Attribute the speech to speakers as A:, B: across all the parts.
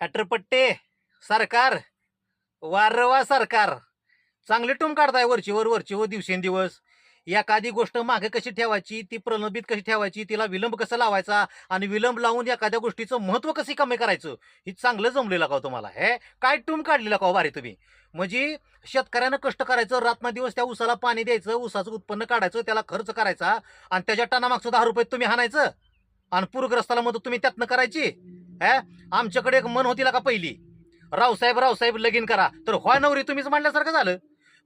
A: हॅटरपट्टे सरकार वारवा सरकार. चांगली टूम काढताय वरची वर वरची वर दिवसेंदिवस. एखादी गोष्ट मागे कशी ठेवायची ती प्रलंबित कशी ठेवायची तिला विलंब कसा लावायचा आणि विलंब लावून एखाद्या गोष्टीचं महत्त्व कसे कमी करायचं हे चांगलं जमलेलं का हो तुम्हाला हे? काय टूम काढलेला का हो भारी तुम्ही? म्हणजे शेतकऱ्यानं कष्ट करायचं रात्र दिवस त्या ऊसाला पाणी द्यायचं ऊसाचं उत्पन्न काढायचं त्याला खर्च करायचा आणि त्याच्या टनामागचं दहा रुपये तुम्ही हाणायचं आणि पूरग्रस्ताला मदत तुम्ही त्यातनं करायची? हे आमच्याकडे एक मन होती का पहिली? रावसाहेब रावसाहेब लगीन करा. तर होय नवरी तुम्हीच म्हणल्यासारखं झालं.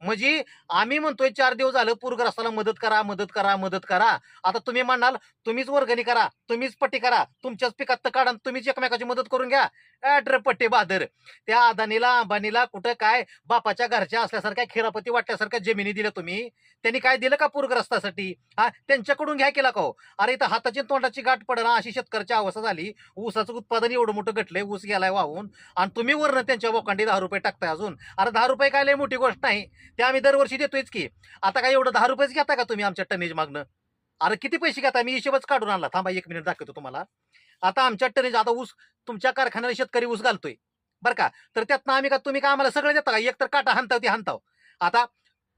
A: म्हणजे आम्ही म्हणतोय चार दिवस झालं पूरग्रस्ताला मदत करा मदत करा मदत करा. आता तुम्ही म्हणाल तुम्हीच वर्गणी करा तुम्हीच पट्टी करा तुमच्याच पिकात तर काढा तुम्हीच एकमेकाची मदत करून घ्या. ऍड्र पट्टे बहादर त्या अदानीला अंबानीला कुठं काय बापाच्या घरच्या असल्यासारख्या खिरापती वाटल्यासारख्या जमिनी दिल्या तुम्ही. त्यांनी काय दिलं का पूरग्रस्तासाठी? हा त्यांच्याकडून घ्या केला का हो? अरे इथं हाताची तोंडाची गाठ पडणं अशी शेतकऱ्याची अवस्था झाली. ऊसाचं उत्पादन एवढं मोठं घटलंय ऊस गेलाय वाहून. आणि तुम्ही वरनं त्यांच्या बोकांडी दहा रुपये टाकताय अजून. अरे दहा रुपये काय लय मोठी गोष्ट नाही. ते आम्ही दरवर्षी देतोयच की. आता काय एवढं दहा रुपयेच घेता का तुम्ही आमच्या टनेज मागणं? अरे किती पैसे घेता? मी हिशोबच काढून आणला. थांबा एक मिनिट दाखवतो तुम्हाला. आता आमच्या टनेज आता ऊस तुमच्या कारखान्याला शेतकरी ऊस घालतोय. बरं का? तर त्यातनं आम्ही का तुम्ही का आम्हाला सगळं देता का? एक तर काटा हानताव ते हानताव आता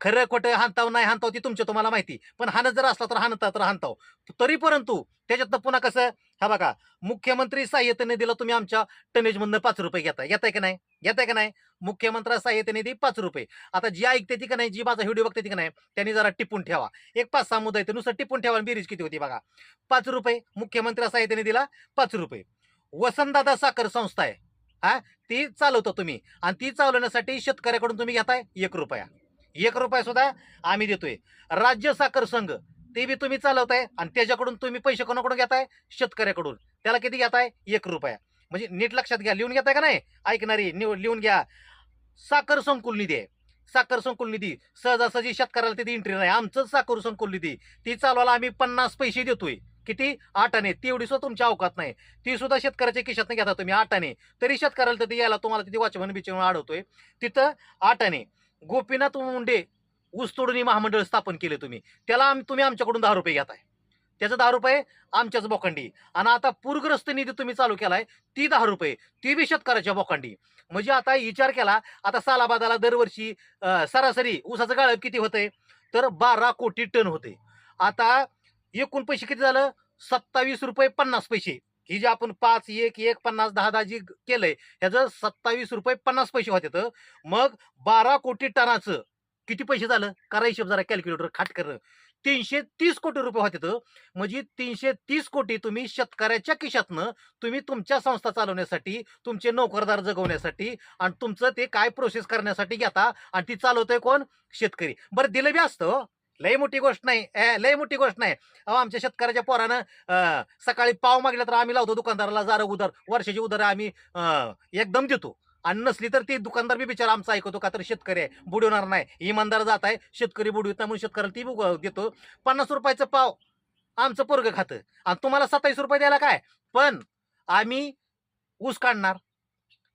A: खरं खोटं हानताव नाही हानताव ती तुमच्या तुम्हाला माहिती. पण हानत जर असला तर हानता तर हानताव तरी परंतु त्याच्यातनं पुन्हा कसं हा बघा मुख्यमंत्री सहाय्यता निधीला तुम्ही आमच्या टनेजमधनं पाच रुपये घेताय. येताय का नाही? घेताय का नाही? मुख्यमंत्री सहाय्यता निधी पाच रुपये. आता जी ऐकते ती का नाही जी माझा व्हिडिओ बघते ती का नाही त्यांनी जरा टिपून ठेवा. एक पाच सहा मुद्दा येते नुसतं टिपून ठेवा आणि बेरीज किती होती बघा. पाच रुपये मुख्यमंत्री सहाय्यता निधीला पाच रुपये. वसंतदादा साखर संस्था आहे हा ती चालवतो तुम्ही. आणि ती चालवण्यासाठी शेतकऱ्याकडून तुम्ही घेताय एक रुपया. एक रुपया सुद्धा आम्ही देतोय. राज्य साखर संघ ते बी तुम्ही चालवताय आणि त्याच्याकडून तुम्ही पैसे कोणाकडून घेताय? शेतकऱ्याकडून. त्याला किती घेताय? एक रुपया. म्हणजे नीट लक्षात घ्या लिहून घेताय का नाही? ऐकणारी लिहून घ्या. साखर संकुल निधी आहे. साखर संकुल निधी सहजासहजी शेतकऱ्याला तिथे एंट्री नाही. आमचं साखर संकुल निधी ती चालवायला आम्ही पन्नास पैसे देतोय. किती? आठाने. तेवढी सुद्धा तुमच्या अवकात नाही. ती सुद्धा शेतकऱ्याच्या खिशात घेता तुम्ही. आठाने. तरी शेतकऱ्याला तिथे यायला तुम्हाला तिथे वाचवण बिचवण अडवतोय तिथं आठाने. गोपीनाथ मुंडे ऊसतोडणी महामंडळ स्थापन केले तुम्ही. त्याला आम- तुम्ही आमच्याकडून दहा रुपये घेताय. त्याचं दहा रुपये आमच्याच बोकांडी आणि आता पूरग्रस्त निधी तुम्ही चालू केलाय ती दहा रुपये. ती बी शेतकऱ्याच्या बोकांडी म्हणजे आता विचार केला आता सालाबादाला दरवर्षी सरासरी ऊसाचं गाळप किती होतंय? तर बारा कोटी टन होते. आता एकूण पैसे किती झालं? सत्तावीस रुपये पन्नास पैसे. ही जे आपण पाच एक एक पन्नास दहा दहा जी केलंय ह्याचं सत्तावीस रुपये पन्नास पैसे होते तर मग बारा कोटी टनाचं किती पैसे झालं? करा हिशोब जरा कॅल्क्युलेटर खाट करणं. तीनशे तीस कोटी रुपये होते तर म्हणजे तीनशे तीस कोटी तुम्ही शेतकऱ्याच्या खिशातनं तुम्ही तुमच्या संस्था चालवण्यासाठी तुमचे नोकरदार जगवण्यासाठी आणि तुमचं ते काय प्रोसेस करण्यासाठी घेता आणि ती चालवतोय कोण? शेतकरी. बरं दिलं बी असतं लय मोठी गोष्ट नाही. ए, लय मोठी गोष्ट नाही. अहो आमच्या शेतकऱ्याच्या पोरानं सकाळी पाव मागला तर आम्ही लावतो दुकानदाराला जार उदर वर्षाची उदर आम्ही एकदम देतो. आणि नसली तर ती दुकानदार बी बिचारा आमचा ऐकतो का तर शेतकरी आहे. बुडवणार नाही. इमानदार जात आहे. शेतकरी बुडवित नाही म्हणून शेतकऱ्याला ती देतो. पन्नास रुपयाचं पाव. आमचं पोरग खातं. आणि तुम्हाला सत्तावीस रुपये द्यायला काय? पण आम्ही ऊस काढणार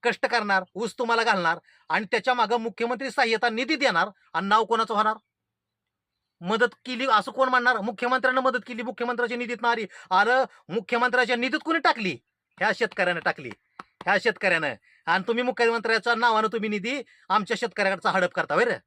A: कष्ट करणार ऊस तुम्हाला घालणार आणि त्याच्या मागं मुख्यमंत्री सहाय्यता निधी देणार आणि नाव कोणाचं होणार? मदत केली असं कोण म्हणणार मुख्यमंत्र्यांना मदत केली मुख्यमंत्र्याच्या निधीत नारी. अरे मुख्यमंत्र्याच्या निधीत कोणी टाकली? ह्या शेतकऱ्यानं टाकली. ह्या शेतकऱ्यानं. आणि तुम्ही मुख्यमंत्र्याच्या नावानं तुम्ही निधी आमच्या शेतकऱ्याकडचा हडप करता बरं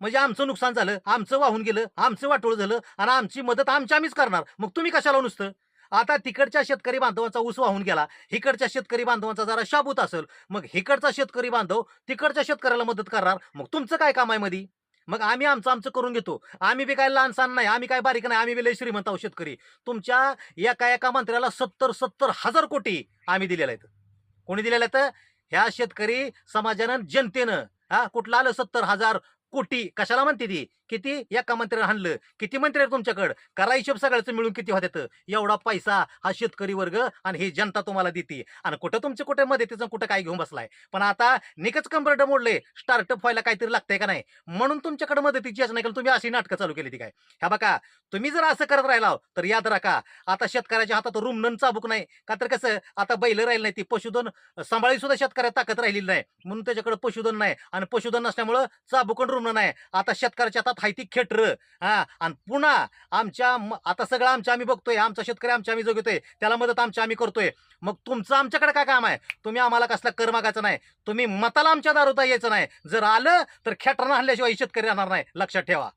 A: म्हणजे आमचं नुकसान झालं आमचं वाहून गेलं आमचं वाटोळ झालं आणि आमची मदत आमच्या आम्हीच करणार. मग तुम्ही कशाला हो नुसतं? आता तिकडच्या शेतकरी बांधवांचा ऊस वाहून गेला हिकडच्या शेतकरी बांधवांचा जरा शाबूत असेल मग हिकडचा शेतकरी बांधव तिकडच्या शेतकऱ्याला मदत करणार. मग तुमचं काय काम आहे मध्ये मग आम्ही आमचं आमचं करून घेतो. आम्ही बी काय लहानसान नाही आम्ही काय बारीक नाही आम्ही बी लय श्रीमंत आहोत शेतकरी. तुमच्या एका एका मंत्र्याला सत्तर सत्तर हजार कोटी आम्ही दिलेले आहेत. कोणी दिलेलं आहेत? ह्या शेतकरी समाजानं जनतेनं. हा कुठलं आलं सत्तर हजार कोटी? कशाला म्हणते ती? किती? एका मंत्र्यानं हाणलं. किती मंत्री आहेत तुमच्याकडं? करा हिशोब सगळ्याचं मिळून किती होत्यात? एवढा पैसा हा शेतकरी वर्ग आणि ही जनता तुम्हाला देते. आणि कुठं तुमचे कुठे मदतीचं कुठं काय घेऊन बसलाय? पण आता निकच कंबरड मोडले. स्टार्टअप व्हायला काहीतरी लागतंय का नाही? म्हणून तुमच्याकडे मदतीची असं नाही का तुम्ही अशी नाटकं चालू केली ती काय? ह्या बघा तुम्ही जर असं करत राहिला तर याद राखा आता शेतकऱ्याच्या हातात रुमणन चाबूक नाही. का तर कसं आता बैल राहिलं नाही ती पशुधन सांभाळी सुद्धा शेतकऱ्या ताकद राहिलेली नाही. म्हणून त्याच्याकडे पशुधन नाही. आणि पशुधन नसल्यामुळं चाबुकन रुमणं नाही. आता शेतकऱ्याच्या हातात हातात हाय ती खेटर. हा आणि पुन्हा आमच्या आता सगळं आमच्या आम्ही बघतोय आमचा शेतकरी आमच्या आम्ही जगतोय त्याला मदत आमच्या आम्ही करतोय. मग तुमचं आमच्याकडे काय काम आहे? तुम्ही आम्हाला कसला कर मागायचा नाही. तुम्ही मताला आमच्या दारोता यायचं नाही. जर आलं तर खेटरनं हल्ल्याशिवाय शेतकरी राहणार नाही. लक्षात ठेवा.